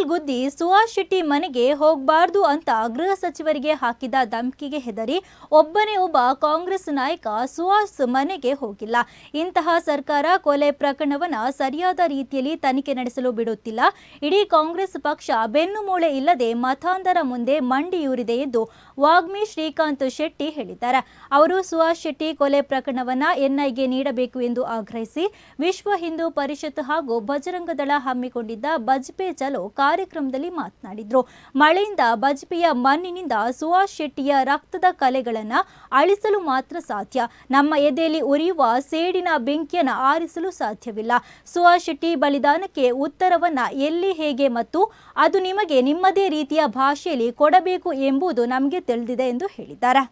Bottle ಗುದ್ದಿ ಸುಹಾಸ್ ಶೆಟ್ಟಿ ಮನೆಗೆ ಹೋಗಬಾರ್ದು ಅಂತ ಗೃಹ ಸಚಿವರಿಗೆ ಹಾಕಿದ ಧಮಕಿಗೆ ಹೆದರಿ ಒಬ್ಬನೇ ಒಬ್ಬ ಕಾಂಗ್ರೆಸ್ ನಾಯಕ ಸುಹಾಸ್ ಮನೆಗೆ ಹೋಗಿಲ್ಲ. ಇಂತಹ ಸರ್ಕಾರ ಕೊಲೆ ಪ್ರಕರಣವನ್ನ ಸರಿಯಾದ ರೀತಿಯಲ್ಲಿ ತನಿಖೆ ನಡೆಸಲು ಬಿಡುತ್ತಿಲ್ಲ. ಇಡೀ ಕಾಂಗ್ರೆಸ್ ಪಕ್ಷ ಬೆನ್ನು ಮೂಳೆ ಇಲ್ಲದೆ ಮತಾಂಧರ ಮುಂದೆ ಮಂಡಿಯೂರಿದೆ ಎಂದು ವಾಗ್ಮಿ ಶ್ರೀಕಾಂತ್ ಶೆಟ್ಟಿ ಹೇಳಿದ್ದಾರೆ. ಅವರು ಸುಹಾಸ್ ಶೆಟ್ಟಿ ಕೊಲೆ ಪ್ರಕರಣವನ್ನ ಎನ್ಐಗೆ ನೀಡಬೇಕು ಎಂದು ಆಗ್ರಹಿಸಿ ವಿಶ್ವ ಹಿಂದೂ ಪರಿಷತ್ ಹಾಗೂ ಬಜರಂಗದಳ ಹಮ್ಮಿಕೊಂಡಿದ್ದ ಬಜ್ಪೆ ಚಲೋ ಕಾರ್ಯಕ್ರಮದಲ್ಲಿ ಮಾತನಾಡಿದ್ರು. ಮಳೆಯಿಂದ ಬಜ್ಪೆಯ ಮಣ್ಣಿನಿಂದ ಸುಹಾಸ್ ಶೆಟ್ಟಿಯ ರಕ್ತದ ಕಲೆಗಳನ್ನ ಅಳಿಸಲು ಮಾತ್ರ ಸಾಧ್ಯ. ನಮ್ಮ ಎದೆಯಲ್ಲಿ ಉರಿಯುವ ಸೇಡಿನ ಬೆಂಕಿಯನ್ನು ಆರಿಸಲು ಸಾಧ್ಯವಿಲ್ಲ. ಸುಹಾಸ್ ಶೆಟ್ಟಿ ಬಲಿದಾನಕ್ಕೆ ಉತ್ತರವನ್ನ ಎಲ್ಲಿ, ಹೇಗೆ ಮತ್ತು ಅದು ನಿಮಗೆ ನಿಮ್ಮದೇ ರೀತಿಯ ಭಾಷೆಯಲ್ಲಿ ಕೊಡಬೇಕು ಎಂಬುದು ನಮಗೆ ತಿಳಿದಿದೆ ಎಂದು ಹೇಳಿದ್ದಾರೆ.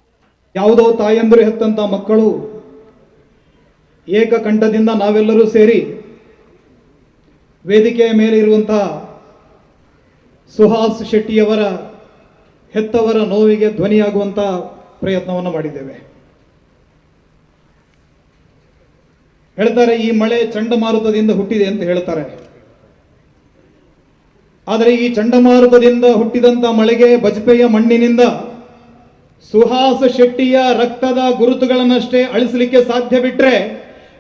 ಯಾವುದೋ ತಾಯಂದಿರು ಹೆತ್ತಂತ ಮಕ್ಕಳು ಏಕಕಂಠದಿಂದ ನಾವೆಲ್ಲರೂ ಸೇರಿ ವೇದಿಕೆಯ ಮೇಲೆ ಇರುವಂತಹ ಸುಹಾಸ್ ಶೆಟ್ಟಿಯವರ ಹೆತ್ತವರ ನೋವಿಗೆ ಧ್ವನಿಯಾಗುವಂಥ ಪ್ರಯತ್ನವನ್ನು ಮಾಡಿದ್ದೇವೆ. ಹೇಳ್ತಾರೆ, ಈ ಮಳೆ ಚಂಡಮಾರುತದಿಂದ ಹುಟ್ಟಿದೆ ಅಂತ ಹೇಳ್ತಾರೆ. ಆದರೆ ಈ ಚಂಡಮಾರುತದಿಂದ ಹುಟ್ಟಿದಂಥ ಮಳೆಗೆ ಬಜಪೆಯ ಮಣ್ಣಿನಿಂದ ಸುಹಾಸ ಶೆಟ್ಟಿಯ ರಕ್ತದ ಗುರುತುಗಳನ್ನಷ್ಟೇ ಅಳಿಸಲಿಕ್ಕೆ ಸಾಧ್ಯ ಬಿಟ್ರೆ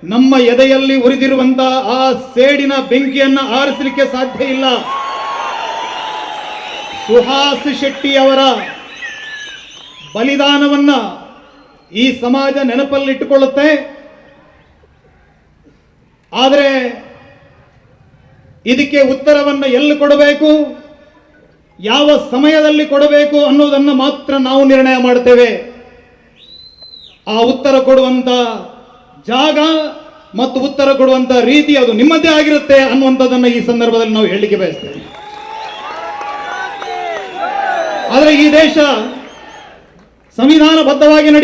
ನಮ್ಮ ಎದೆಯಲ್ಲಿ ಉರಿದಿರುವಂತಹ ಆ ಸೇಡಿನ ಬೆಂಕಿಯನ್ನ ಆರಿಸಲಿಕ್ಕೆ ಸಾಧ್ಯ ಇಲ್ಲ. ಸುಹಾಸ್ ಶೆಟ್ಟಿ ಅವರ ಬಲಿದಾನವನ್ನ ಈ ಸಮಾಜ ನೆನಪಲ್ಲಿಟ್ಟುಕೊಳ್ಳುತ್ತೆ. ಆದರೆ ಇದಕ್ಕೆ ಉತ್ತರವನ್ನ ಎಲ್ಲಿ ಕೊಡಬೇಕು, ಯಾವ ಸಮಯದಲ್ಲಿ ಕೊಡಬೇಕು ಅನ್ನೋದನ್ನು ಮಾತ್ರ ನಾವು ನಿರ್ಣಯ ಮಾಡ್ತೇವೆ. ಆ ಉತ್ತರ ಕೊಡುವಂತ ಜಾಗ ಮತ್ತು ಉತ್ತರ ಕೊಡುವಂತ ರೀತಿ ಅದು ನಿಮ್ಮದೇ ಆಗಿರುತ್ತೆ ಅನ್ನುವಂಥದ್ದನ್ನು ಈ ಸಂದರ್ಭದಲ್ಲಿ ನಾವು ಹೇಳಲಿಕ್ಕೆ ಬಯಸ್ತೇವೆ. ಆದರೆ ಈ ದೇಶ ಸಂವಿಧಾನಬದ್ಧವಾಗಿ